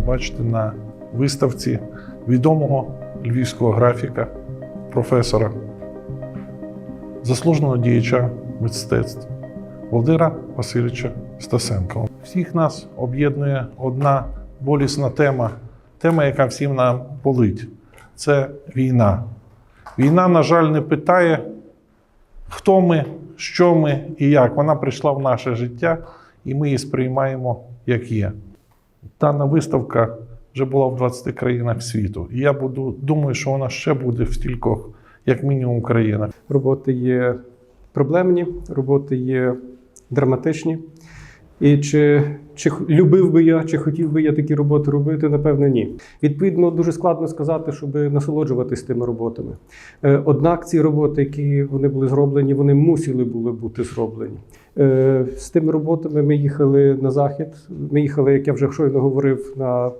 бачити на виставці відомого львівського графіка, професора, заслуженого діяча мистецтв Володимира Васильовича Стасенка. Всіх нас об'єднує одна болісна тема, тема, яка всім нам болить це війна. Війна, на жаль, не питає, хто ми, що ми і як. Вона прийшла в наше життя, і ми її сприймаємо як є. Дана виставка вже була в 20 країнах світу. І я буду, думаю, що вона ще буде в стількох, як мінімум, країнах. Роботи є проблемні, роботи є драматичні. І чи, чи любив би я, чи хотів би я такі роботи робити, напевно, ні. Відповідно, дуже складно сказати, щоб насолоджуватись тими роботами. Е, Однак ці роботи, які вони були зроблені, вони мусили були бути зроблені. Е, З тими роботами ми їхали на захід. Ми їхали, як я вже щойно говорив, на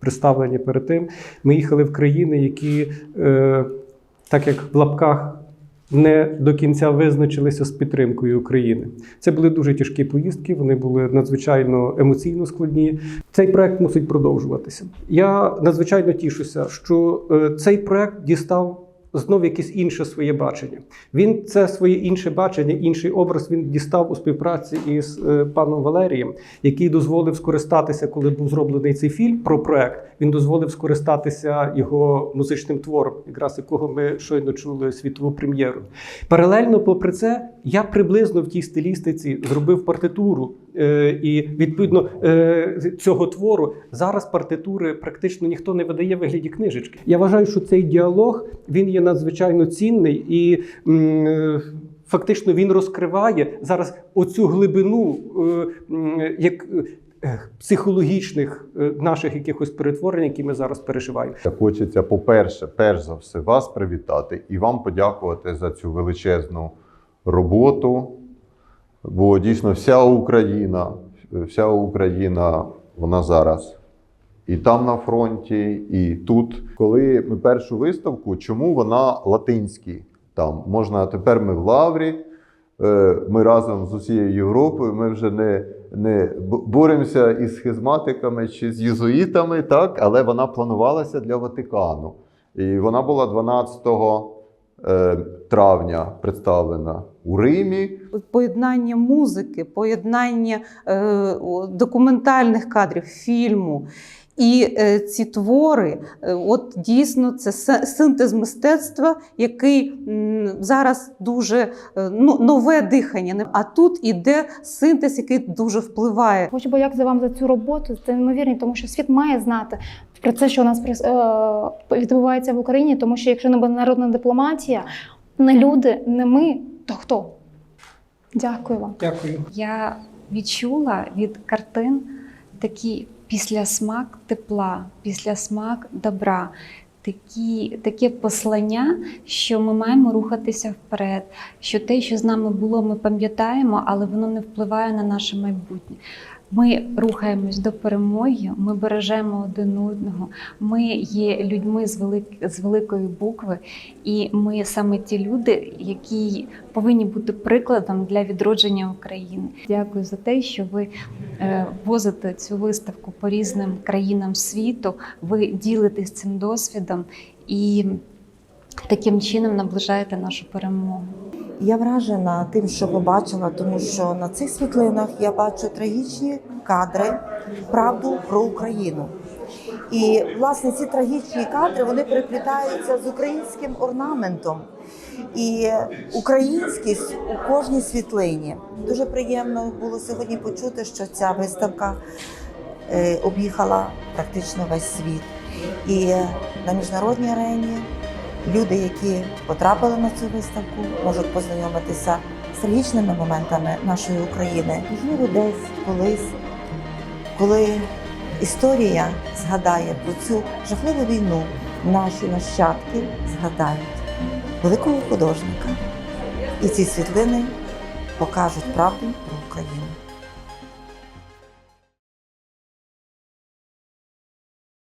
представленні перед тим. Ми їхали в країни, які, е, так як в лапках не до кінця визначилися з підтримкою України. Це були дуже тяжкі поїздки, вони були надзвичайно емоційно складні. Цей проект мусить продовжуватися. Я надзвичайно тішуся, що е, цей проект дістав. Знов якесь інше своє бачення. Він це своє інше бачення, інший образ він дістав у співпраці із е, паном Валерієм, який дозволив скористатися, коли був зроблений цей фільм про проект. Він дозволив скористатися його музичним твором, якраз якого ми щойно чули світову прем'єру. Паралельно, попри це, я приблизно в тій стилістиці зробив партитуру. Е, і відповідно е, цього твору зараз партитури практично ніхто не видає вигляді книжечки. Я вважаю, що цей діалог він є надзвичайно цінний і. е, Фактично він розкриває зараз оцю глибину як психологічних наших якихось перетворень, які ми зараз переживаємо. Хочеться, по-перше, перш за все, вас привітати і вам подякувати за цю величезну роботу. Бо дійсно вся Україна, вся Україна, вона зараз і там на фронті, і тут. Коли ми першу виставку, чому вона латинські? Там можна тепер ми в Лаврі. е, Ми разом з усією Європою. Ми вже не, не боремося із схизматиками чи з єзуїтами, так, але вона планувалася для Ватикану. І вона була 12 е, травня представлена у Римі. поєднання музики, поєднання е, документальних кадрів, фільму. І е, ці твори, е, от дійсно, це синтез мистецтва, який м, зараз дуже е, ну, нове дихання. А тут іде синтез, який дуже впливає. Хочу подякувати вам за цю роботу. Це неймовірно, тому що світ має знати про це, що у нас відбувається в Україні. Тому що якщо не буде народна дипломатія, не люди, не ми, то хто? Дякую вам. Дякую. Я відчула від картин такий післясмак тепла, післясмак добра, такі, таке послання, що ми маємо рухатися вперед, що те, що з нами було, ми пам'ятаємо, але воно не впливає на наше майбутнє. Ми рухаємось до перемоги, ми бережемо один одного. Ми є людьми з велик... з великої букви, і ми саме ті люди, які повинні бути прикладом для відродження України. Дякую за те, що ви е, возите цю виставку по різним країнам світу. Ви ділитесь цим досвідом і таким чином наближаєте нашу перемогу. Я вражена тим, що побачила, тому що на цих світлинах я бачу трагічні кадри, правду про Україну. І власне ці трагічні кадри вони переплітаються з українським орнаментом і українськість у кожній світлині. Дуже приємно було сьогодні почути, що ця виставка е, об'їхала практично весь світ. І на міжнародній арені люди, які потрапили на цю виставку, можуть познайомитися з трагічними моментами нашої України. Можливо, десь колись, коли історія згадає про цю жахливу війну, наші нащадки згадають великого художника. І ці світлини покажуть правду про Україну.